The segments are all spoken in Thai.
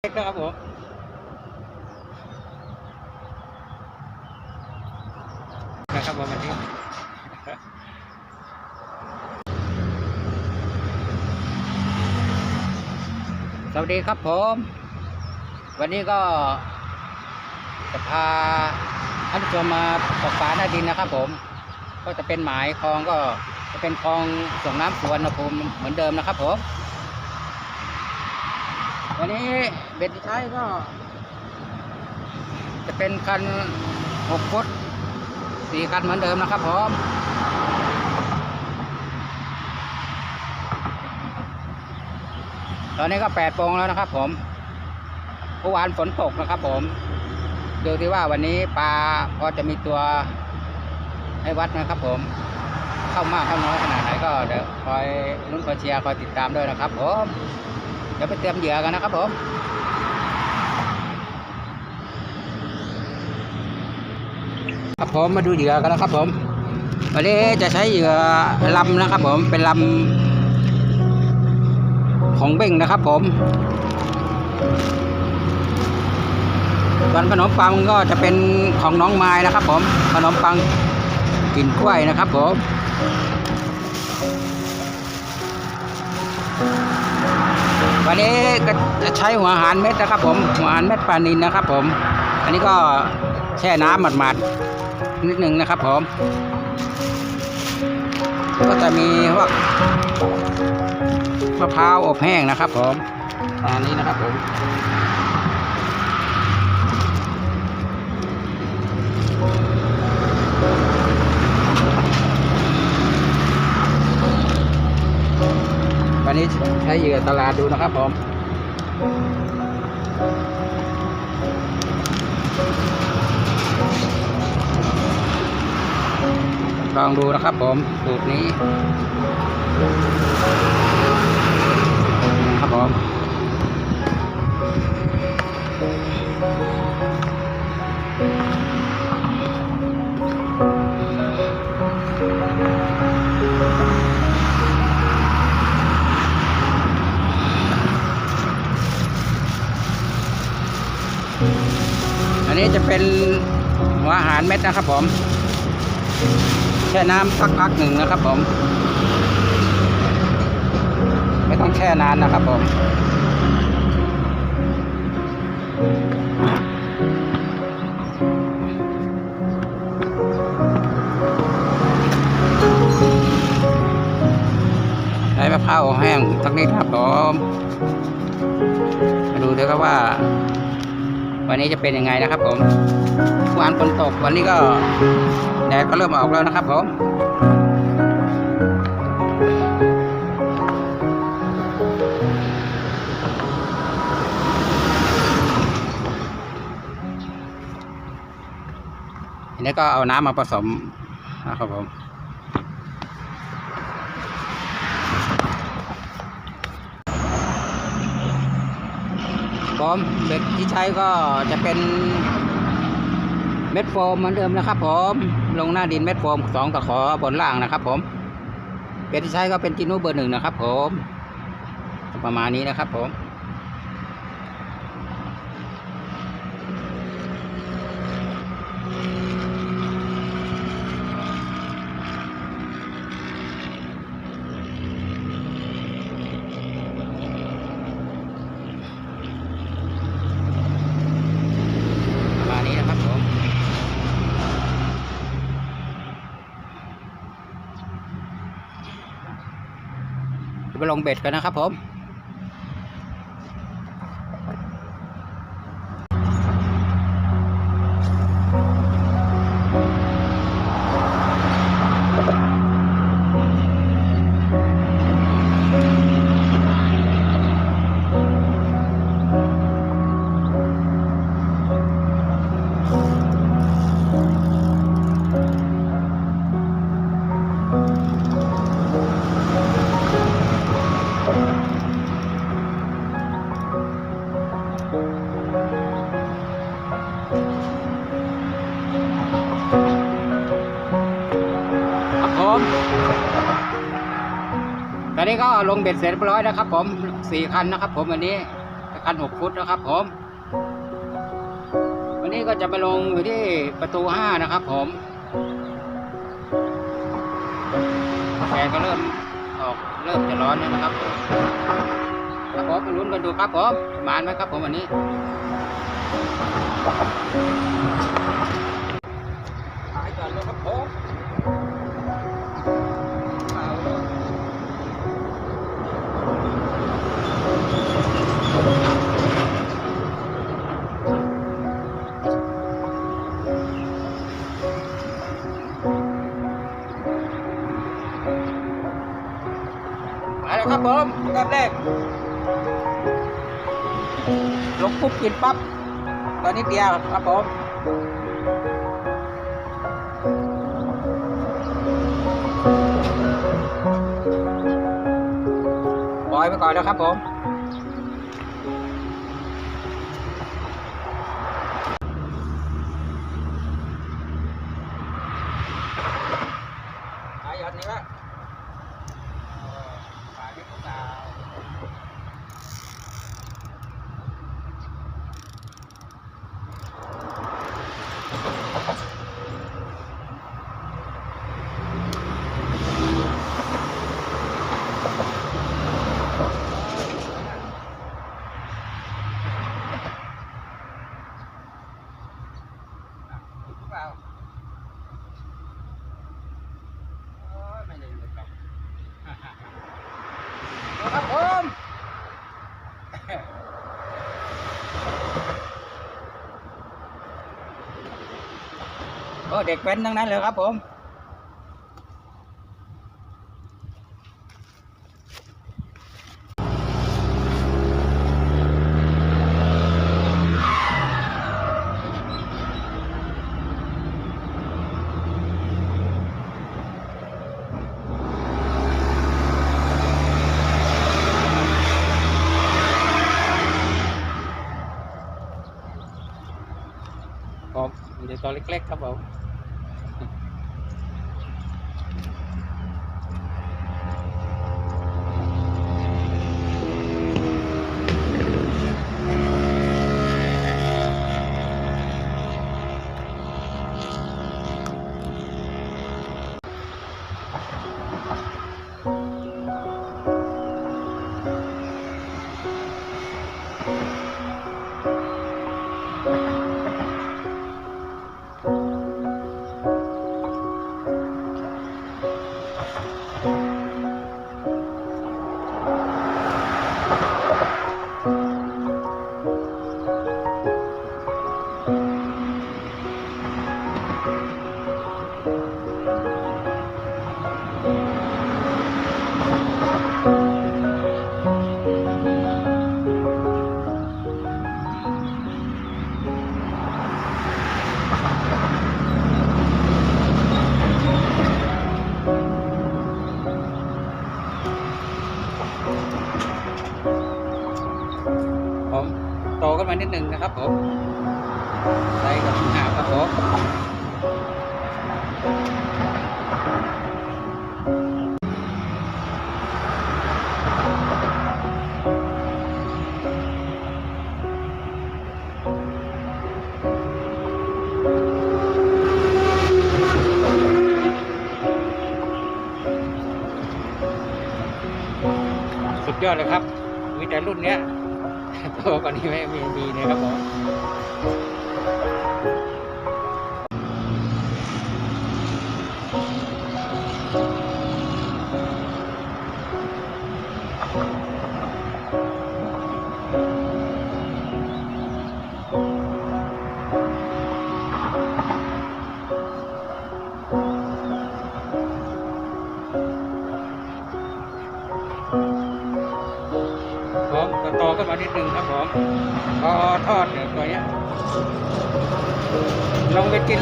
ครับผมนะครับวันนี้สวัสดีครับผม วันนี้ก็จะพาท่านผู้ชมมาตกปลาหน้าดินนะครับผม ก็จะเป็นหมายคลองก็จะเป็นคลองส่งน้ำสวรรณภูมิเหมือนเดิมนะครับผม วันนี้เบ็ดที่ใช้ก็ จะเป็นคันหกฟุตสี่คันเหมือนเดิมนะครับผมตอนนี้ก็แปดโมงแล้วนะครับผมเมื่อวานฝนตกนะครับผม ดูที่ว่าวันนี้ปลาพอจะมีตัวให้วัดนะครับผม เข้ามากเข้าน้อยขนาดไหนก็เดี๋ยวคอยลุ้นคอยเชียร์คอยติดตามด้วยนะครับผม เดี๋ยวไปเตรียมเหยื่อกันนะครับผมครับผมมาดูเหยื่อกันนะครับผมวันนี้จะใช้เหยื่อลำนะครับผมเป็นลำของเบ้งนะครับผมส่วนขนมปังก็จะเป็นของน้องไม้นะครับผมขนมปังกลิ่นกล้วยนะครับผม วันนี้ก็จะใช้หัวหารเม็ดนะครับ ผมหัวหารเม็ดปลานินนะครับ ผม อันนี้ก็แช่น้ำหมาดๆนิดหนึ่งนะครับ ผม ก็จะมีพวกมะพร้าวอบแห้งนะครับ ผมอันนี้นะครับผม นี้ใช้เหยื่อตลาดดูนะครับผมลองดูนะครับผมสูตรนี้ ครับผม นี้จะเป็นหัวอาหารเม็ดนะครับผมแช่น้ำสักพักหนึ่งนะครับผม ไม่ต้องแช่นานนะครับผมใช้มะพร้าวแห้งสักนิดครับผมมาดูด้วยครับว่า วันนี้จะเป็นยังไงนะครับผมเมื่อวานฝนตกวันนี้ก็แดดก็เริ่มออกแล้วนะครับผมอันนี้ก็เอาน้ำมาผสมนะครับผม ผมเบ็ดที่ใช้ก็จะเป็นเม็ดโฟมเหมือนเดิมนะครับผมลงหน้าดินเม็ดโฟมสองตะขอบนล่างนะครับ ผมเบ็ดที่ใช้ก็เป็นจินูเบอร์หนึ่งนะครับ ผม ประมาณนี้นะครับ ผม ประมาณนี้นะครับผมเดี๋ยว ไปลงเบ็ดกันนะครับผม ก็ลงเบ็ดเสร็จเรียบร้อยแล้วครับ ผมสี่คันนะครับ ผมวันนี้คันหกฟุตนะครับ ผม วันนี้ก็จะไปลงอยู่ที่ประตูห้านะครับ ผมแดดก็เริ่มออกเริ่มจะร้อนแล้วนะครับผมครับผมลุ้นกันดูครับผมหมานไหมครับ ผมวันนี้ขายก่อนเลยครับผม มาแล้วครับผมรอบแรกลงปุ๊บกินปั๊บ ตอนนี้เดียวครับผมปล่อยไปก่อนแล้วครับผม หายอดนี้ละ ฝาที่เขาดาวถูกหรือเปล่าโอ้ยไม่ได้หลุดหรอก ครับผม เด็กเป็นทั้งนั้นเลยครับผมผมมีแต่ตัวเล็กๆครับผม ครบใส่กับหาครบสุดยอดเลยครับ มีแต่รุ่นเนี้ย ก่อนี้ไม่มีนะครับผม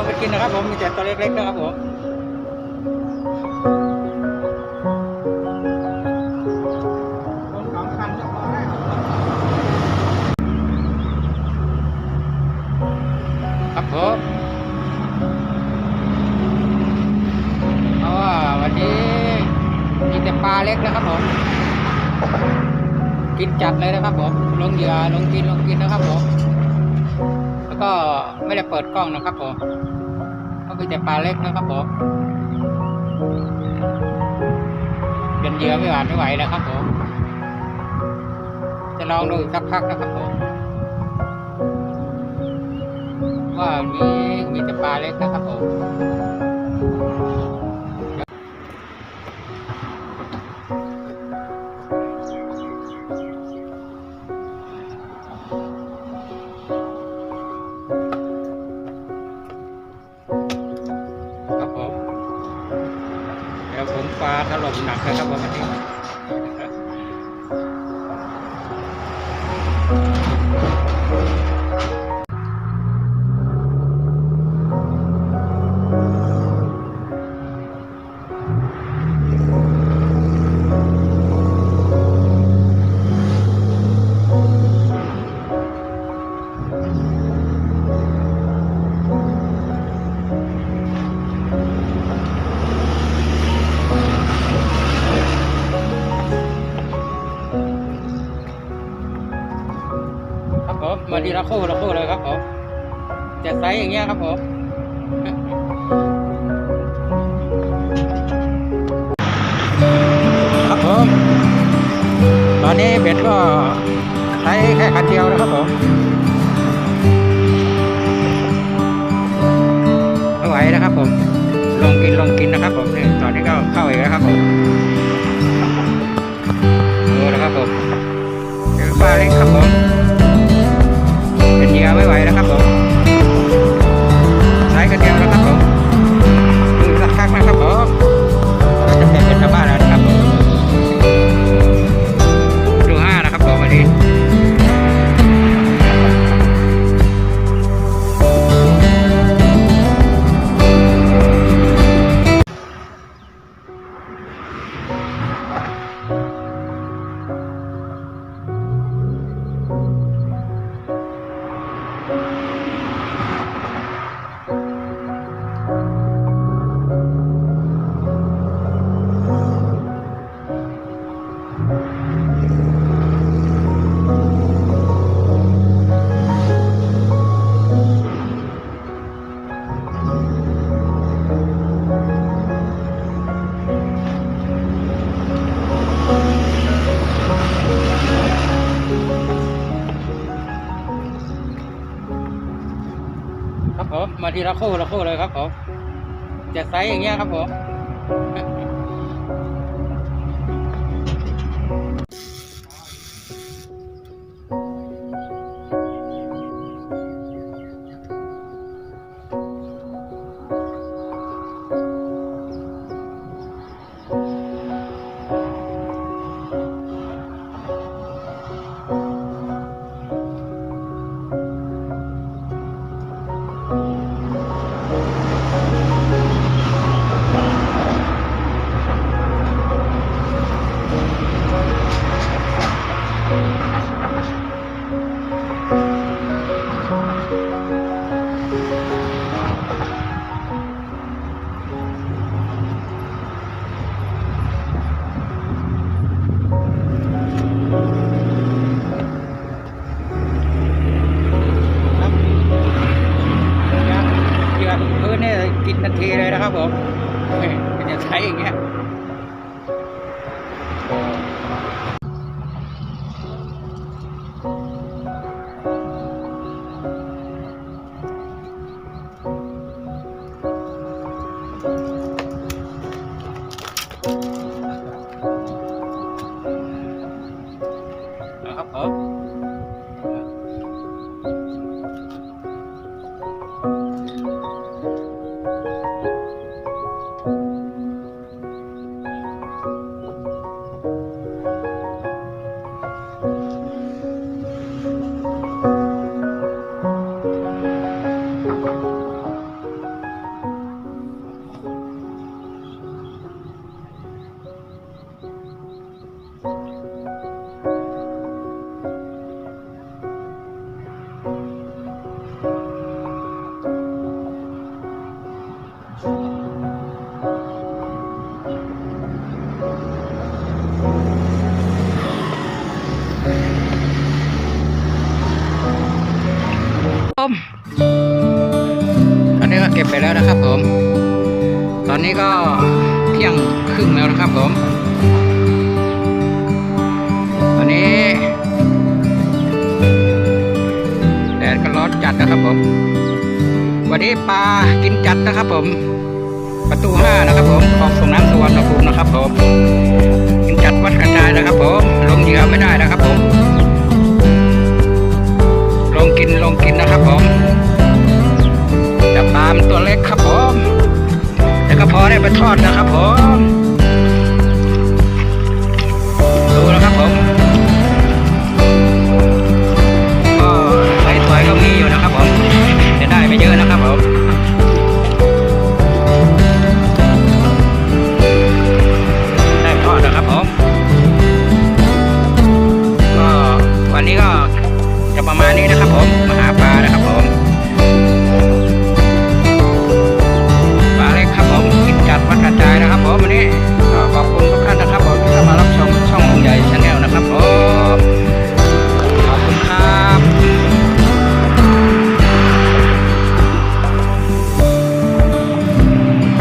ลองไปกินนะครับผมมีแต่ตัวเล็กๆนะครับผมครับผมเพราะว่าวันนี้มีแต่ปลาเล็กนะครับผม กินจัดเลยนะครับผม ลงเหยื่อลงกินลงกินนะครับผม แล้วก็ไม่ได้เปิดกล้องนะครับผม มีแต่ปลาเล็กนะครับผมเป็นเยื่อไม่หวานไม่ไหวแล้วครับผม จะลองดูอีกสักพักนะครับผมว่ามีมีแต่ปลาเล็กนะครับผม นักนะครับผมวันนี้ ผมมาดีละคู่ละคู่เลยครับผมจะไซส์อย่างเงี้ยครับผมครับผมตอนนี้เบ็ดก็ใช้แค่คันเดียวนะครับผมไม่ไหวนะครับผม ลงกินลงกินนะครับผมนี่ตอนนี้ก็เข้าอีกแล้วครับผมดูนะครับผมเป็นปลาเล็กครับผม ครับผมมาทีละคู่ละคู่เลยครับผมจะไซส์อย่างเงี้ยครับผม กินทันทีเลยนะครับผมเป็นจะใช้อย่างเงี้ย ไปแล้วนะครับผม ตอนนี้ก็เที่ยงครึ่งแล้วนะครับผม ตอนนี้แดดก็ร้อนจัดนะครับผม วันนี้ปลากินจัดนะครับผม ประตูห้านะครับผมคลองส่งน้ำสวรรณภูมินะครับผม กินจัดวัดกระจายนะครับผมลงเหยื่อไม่ได้นะครับผม ลงกินลงกินนะครับผมามตัวเล็กครับผมแล้วก็พอได้ไปทอดนะครับผมดูนะครับผมก็สวยๆก็มีอยู่นะครับผมจะได้ไม่เยอะนะครับผม